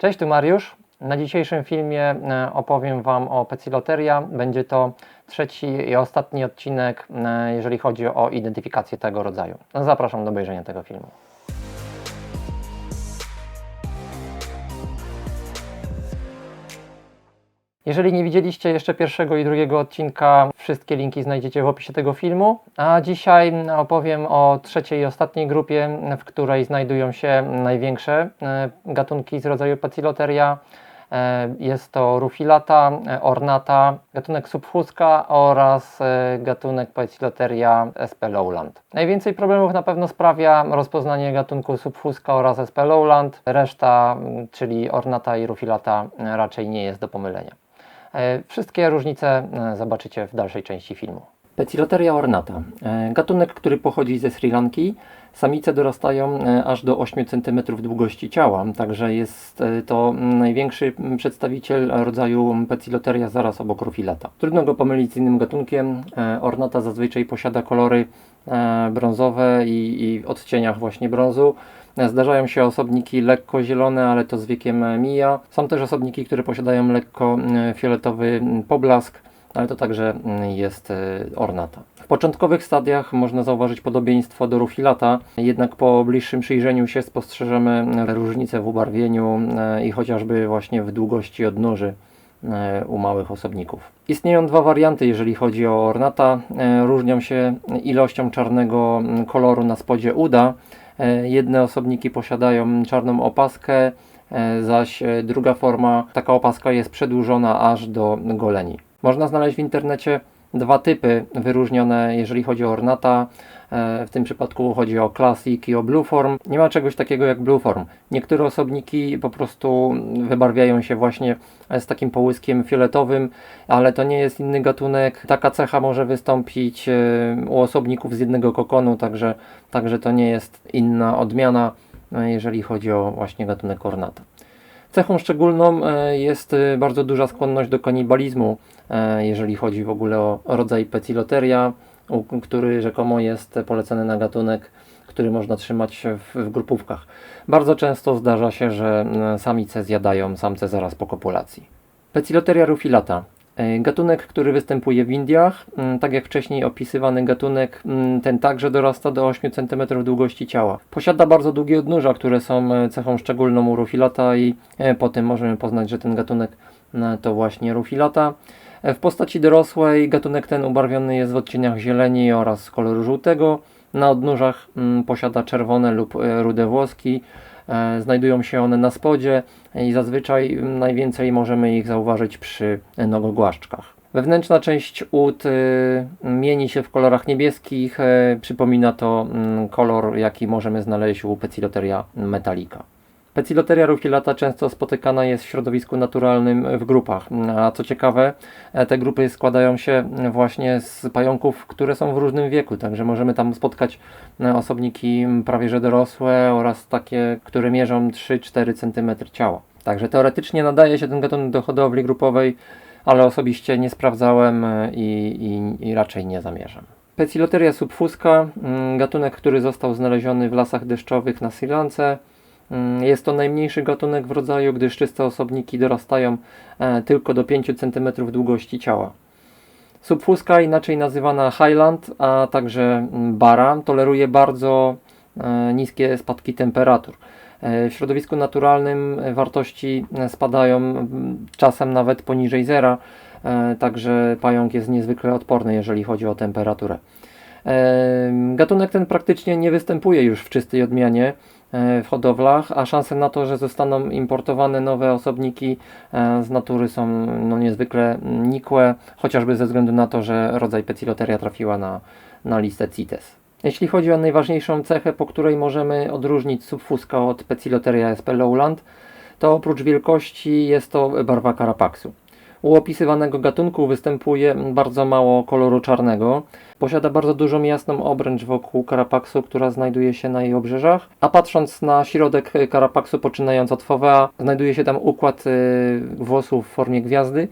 Cześć, tu Mariusz. Na dzisiejszym filmie e, opowiem Wam o Peciloteria. Będzie to trzeci i ostatni odcinek, e, jeżeli chodzi o identyfikację tego rodzaju. Zapraszam do obejrzenia tego filmu. Jeżeli nie widzieliście jeszcze pierwszego i drugiego odcinka, wszystkie linki znajdziecie w opisie tego filmu. A dzisiaj opowiem o trzeciej i ostatniej grupie, w której znajdują się największe e, gatunki z rodzaju Peciloteria. E, Jest to Rufilata, e, Ornata, gatunek Subfusca oraz gatunek Peciloteria sp. Lowland. Najwięcej problemów na pewno sprawia rozpoznanie gatunku Subfusca oraz sp. Lowland. Reszta, czyli Ornata i Rufilata, raczej nie jest do pomylenia. E, Wszystkie różnice e, zobaczycie w dalszej części filmu. Peciloteria ornata. E, Gatunek, który pochodzi ze Sri Lanki. Samice dorastają e, aż do 8 cm długości ciała, także jest e, to największy m, przedstawiciel rodzaju Peciloteria zaraz obok Rufilata. Trudno go pomylić z innym gatunkiem. Ornata zazwyczaj posiada kolory brązowe i, i w odcieniach właśnie brązu. Zdarzają się osobniki lekko zielone, ale to z wiekiem mija. Są też osobniki, które posiadają lekko e, fioletowy poblask, ale to także mm, jest e, ornata. W początkowych stadiach można zauważyć podobieństwo do rufilata, jednak po bliższym przyjrzeniu się spostrzeżemy mm, różnice w ubarwieniu e, i chociażby właśnie w długości odnóży u małych osobników. Istnieją dwa warianty, jeżeli chodzi o ornata. E, Różnią się ilością czarnego mm, koloru na spodzie uda. E, Jedne osobniki posiadają czarną opaskę, zaś druga forma, taka opaska jest przedłużona aż do goleni. Można znaleźć w internecie dwa typy wyróżnione, jeżeli chodzi o ornata. E, W tym przypadku chodzi o Classic i o Blue Form. Nie ma czegoś takiego jak Blue Form. Niektóre osobniki po prostu wybarwiają się właśnie z takim połyskiem fioletowym, ale to nie jest inny gatunek. Taka cecha może wystąpić e, u osobników z jednego kokonu, także, także to nie jest inna odmiana, e, jeżeli chodzi o właśnie gatunek ornata. Cechą szczególną e, jest e, bardzo duża skłonność do kanibalizmu, e, jeżeli chodzi w ogóle o rodzaj Peciloteria, u- który rzekomo jest polecany na gatunek, który można trzymać w, grupówkach. Bardzo często zdarza się, że samice zjadają samce zaraz po kopulacji. Peciloteria rufilata. E, Gatunek, który występuje w Indiach, mm, tak jak wcześniej opisywany gatunek, mm, ten także dorasta do 8 cm długości ciała. Posiada bardzo długie odnóża, które są e, cechą szczególną u rufilata i e, po tym możemy poznać, że ten gatunek to właśnie rufilata. W postaci dorosłej gatunek ten ubarwiony jest w odcieniach zieleni oraz koloru żółtego. Na odnóżach mm, posiada czerwone lub rude włoski. E, Znajdują się one na spodzie i zazwyczaj najwięcej możemy ich zauważyć przy e, nogogłaszczkach. Wewnętrzna część ud y, mieni się w kolorach niebieskich. e, Przypomina to mm, kolor, jaki możemy znaleźć u Peciloteria metallica. Peciloteria rufilata często spotykana jest w środowisku naturalnym w grupach. A co ciekawe, e, te grupy składają się właśnie z pająków, które są w różnym wieku, także możemy tam spotkać e, osobniki prawie że dorosłe oraz takie, które mierzą 3-4 cm ciała. Także teoretycznie nadaje się ten gatunek do hodowli grupowej, ale osobiście nie sprawdzałem e, i, i, i raczej nie zamierzam. Peciloteria subfusca, mm, gatunek, który został znaleziony w lasach deszczowych na Sri Lance. Mm, Jest to najmniejszy gatunek w rodzaju, gdyż czyste osobniki dorastają e, tylko do 5 cm długości ciała. Subfuska, inaczej nazywana Highland, a także mm, Bara, toleruje bardzo e, niskie spadki temperatur. E, W środowisku naturalnym wartości spadają czasem nawet poniżej zera, także pająk jest niezwykle odporny, jeżeli chodzi o temperaturę. Gatunek ten praktycznie nie występuje już w czystej odmianie w hodowlach, a szanse na to, że zostaną importowane nowe osobniki e, z natury są no, niezwykle nikłe, chociażby ze względu na to, że rodzaj Peciloteria trafiła na, na listę CITES. Jeśli chodzi o najważniejszą cechę, po której możemy odróżnić subfuska od Peciloteria sp. Lowland, to oprócz wielkości jest to barwa karapaksu. U opisywanego gatunku występuje bardzo mało koloru czarnego. Posiada bardzo dużą jasną obręcz wokół karapaksu, która znajduje się na jej obrzeżach. A patrząc na środek karapaksu, poczynając od fovea, znajduje się tam układ y, włosów w formie gwiazdy,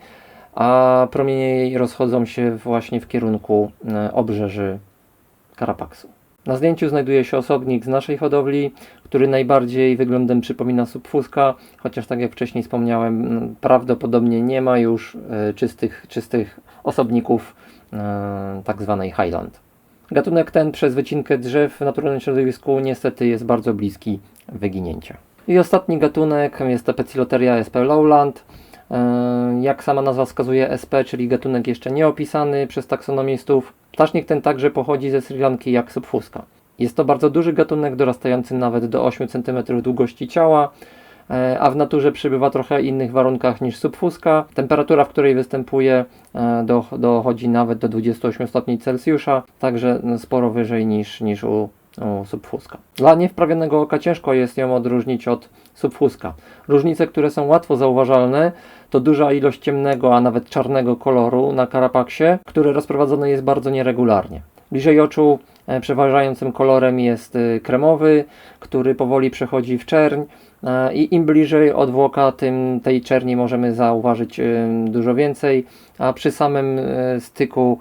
a promienie jej rozchodzą się właśnie w kierunku y, obrzeży karapaksu. Na zdjęciu znajduje się osobnik z naszej hodowli, który najbardziej wyglądem przypomina subfuska, chociaż tak jak wcześniej wspomniałem, m, prawdopodobnie nie ma już e, czystych, czystych osobników e, tak zwanej Highland. Gatunek ten przez wycinkę drzew w naturalnym środowisku niestety jest bardzo bliski wyginięcia. I ostatni gatunek jest to Peciloteria sp. Lowland. E, Jak sama nazwa wskazuje SP, czyli gatunek jeszcze nieopisany przez taksonomistów. Ptasznik ten także pochodzi ze Sri Lanki jak subfuska. Jest to bardzo duży gatunek, dorastający nawet do 8 cm długości ciała, e, a w naturze przybywa trochę innych warunkach niż subfuska. Temperatura, w której występuje, e, do, dochodzi nawet do 28 stopni Celsjusza, także sporo wyżej niż, niż u subfuska. Dla niewprawionego oka ciężko jest ją odróżnić od subfuska. Różnice, które są łatwo zauważalne, to duża ilość ciemnego, a nawet czarnego koloru na karapaksie, który rozprowadzony jest bardzo nieregularnie. Bliżej oczu e, przeważającym kolorem jest e, kremowy, który powoli przechodzi w czerń e, i im bliżej odwłoka, tym tej czerni możemy zauważyć dużo więcej, a przy samym styku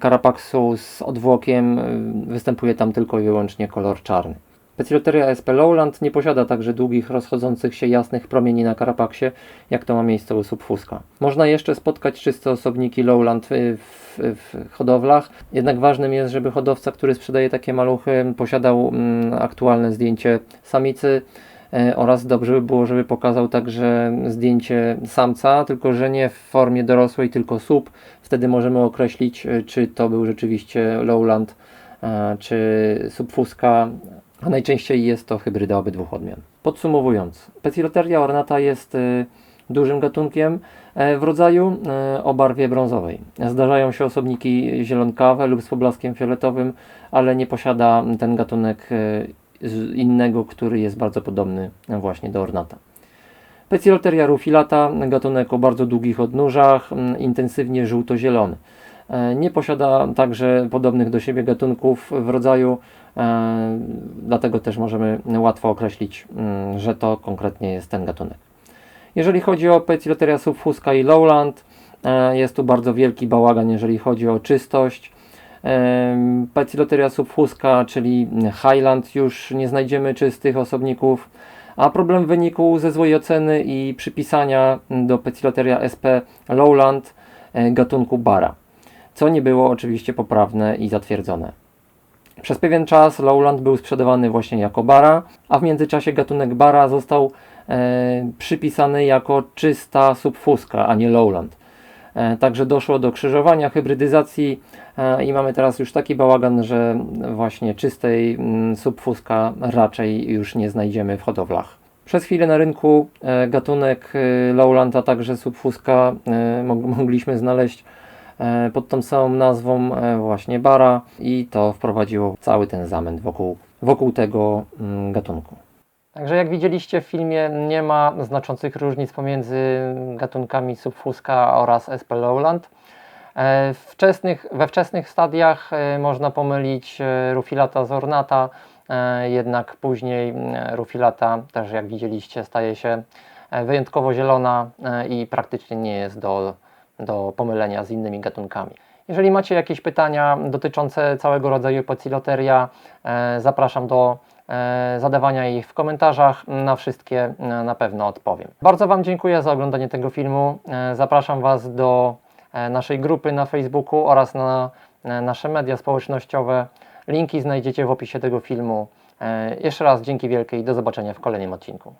karapaksu z odwłokiem e, występuje tam tylko i wyłącznie kolor czarny. Peciloteria sp. Lowland nie posiada także długich, rozchodzących się jasnych promieni na karapaksie, jak to ma miejsce u subfuska. Można jeszcze spotkać czyste osobniki Lowland w, w, w hodowlach, jednak ważnym jest, żeby hodowca, który sprzedaje takie maluchy, posiadał mm, aktualne zdjęcie samicy e, oraz dobrze by było, żeby pokazał także zdjęcie samca, tylko że nie w formie dorosłej, tylko sub. Wtedy możemy określić, e, czy to był rzeczywiście Lowland, e, czy subfuska, a najczęściej jest to hybryda obydwu odmian. Podsumowując, Peciloteria ornata jest dużym gatunkiem e, w rodzaju e, o barwie brązowej. Zdarzają się osobniki zielonkawe lub z poblaskiem fioletowym, ale nie posiada ten gatunek e, z- innego, który jest bardzo podobny właśnie do ornata. Peciloteria rufilata, gatunek o bardzo długich odnóżach, m, intensywnie żółto-zielony. E, Nie posiada także podobnych do siebie gatunków w rodzaju, e, dlatego też możemy łatwo określić, mm, że to konkretnie jest ten gatunek. Jeżeli chodzi o Peciloteria subfusca i lowland, e, jest tu bardzo wielki bałagan, jeżeli chodzi o czystość. Em, Peciloteria subfusca, czyli highland, już nie znajdziemy czystych osobników, a problem wynikł ze złej oceny i przypisania do Peciloteria sp. lowland e, gatunku bara, co nie było oczywiście poprawne i zatwierdzone. Przez pewien czas Lowland był sprzedawany właśnie jako bara, a w międzyczasie gatunek bara został e, przypisany jako czysta subfuska, a nie Lowland. E, także doszło do krzyżowania, hybrydyzacji e, i mamy teraz już taki bałagan, że właśnie czystej mm, subfuska raczej już nie znajdziemy w hodowlach. Przez chwilę na rynku e, gatunek Lowland, a także subfuska mog- mogliśmy znaleźć pod tą samą nazwą właśnie bara i to wprowadziło cały ten zamęt wokół, wokół tego mm, gatunku. Także jak widzieliście w filmie nie ma znaczących różnic pomiędzy gatunkami subfuska oraz SP Lowland. E, Wczesnych, we wczesnych stadiach e, można pomylić e, rufilata z ornata, e, jednak później rufilata też jak widzieliście staje się wyjątkowo zielona i praktycznie nie jest do, do pomylenia z innymi gatunkami. Jeżeli macie jakieś pytania dotyczące całego rodzaju Peciloteria, e, zapraszam do zadawania ich w komentarzach. Na wszystkie e, na pewno odpowiem. Bardzo Wam dziękuję za oglądanie tego filmu. E, Zapraszam Was do e, naszej grupy na Facebooku oraz na e, nasze media społecznościowe. Linki znajdziecie w opisie tego filmu. E, Jeszcze raz dzięki wielkie i do zobaczenia w kolejnym odcinku.